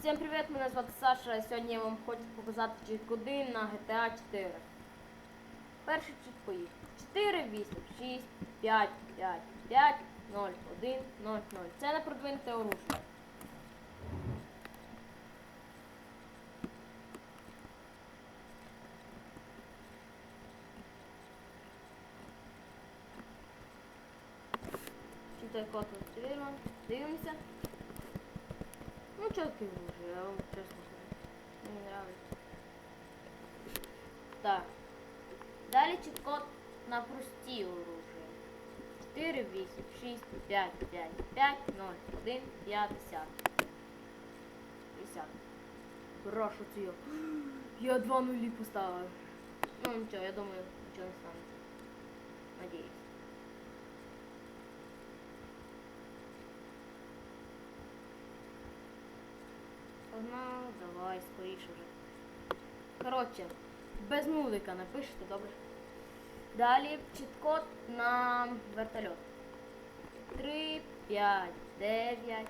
Всім привіт, мене звати Саша. Сьогодні я вам хочу показати чіт-коди на GTA 4. Перший чіт поїхав. 4, 8, 6, 5, 5, 5, 0, 1, 0, 0. Це не продвинуте оружие. Читай код активирован. Дивимося. Ну, четкий оружие, я вам честно скажу. Мне нравится. Так. Далі чіткод на прості оружие. 4, 8, 6, 5, 5, 5, 0, 1, 50. 50. Прошу це я. Я два нулі поставив. Ну нічого, я думаю, нічого не станеться. Погнали, давай, скоріше вже. Коротше, без музика напишете, добре? Далі чіткод на вертольот. 3, 5, 9,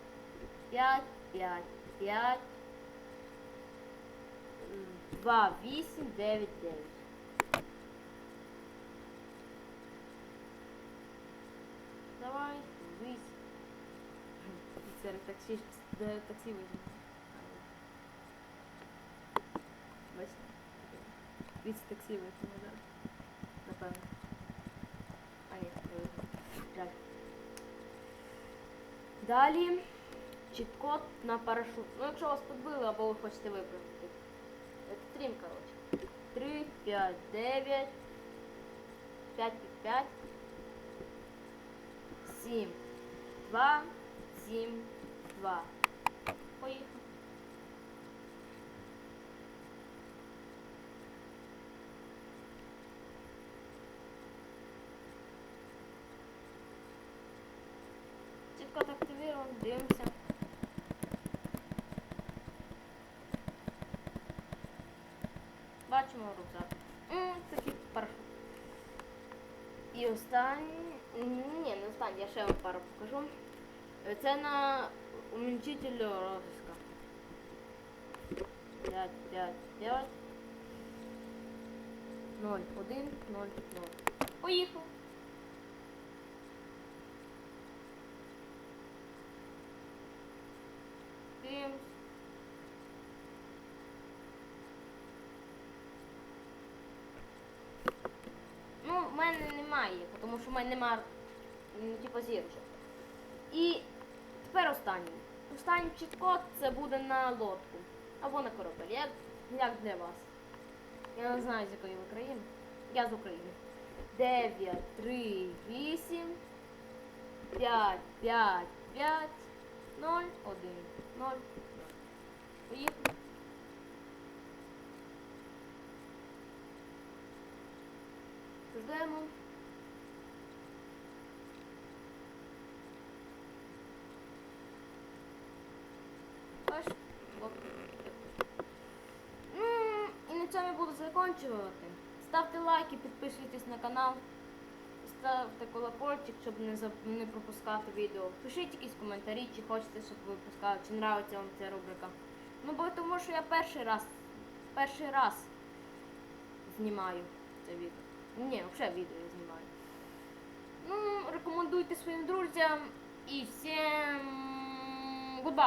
5, 5, 5, 2, 8, 9, 9. Давай, вись. Офіцер таксі, таксі візьме. 200 таксі вийшло, да? Напомню, А нет, не Далее, чит код на парашют. Ну, якщо вас підбили або ви хочете виправити. Екстрім, коротше. 3, 5, 9, 5 пять пять семь два семь два. Поїхали. Чіткод активирован, дивимося. Бачимо рюкзак. М, Такий парашут. І останній. Ні, не останній, я ще вам пару покажу. Це на уменьшитель розыска. 5, 5, 5. 0, 1, 0, 0. Поїхав. Дивимось. Ну, в мене немає, тому що в мене немає м, типу зірочок. І тепер останній. Останній чіткод це буде на лодку. Або на корабель. Як, як для вас? Я не знаю, з якої ви країни. Я з України. 9, 3, 8, 5, 5, 5, 0, 1, 0, 0. Поїхали. Ждемо. От. Ну, і на цьому я буду закінчувати. Ставте лайки, підписуйтесь на канал, ставте колокольчик, щоб не, не пропускати відео. Пишіть якісь коментарі, чи хочете, щоб випускали, чи нравиться вам ця рубрика. Ну, бо тому що я перший раз, перший раз знімаю це відео. Ні, взагалі відео я знімаю. Ну, рекомендуйте своїм друзям і всім гудбай!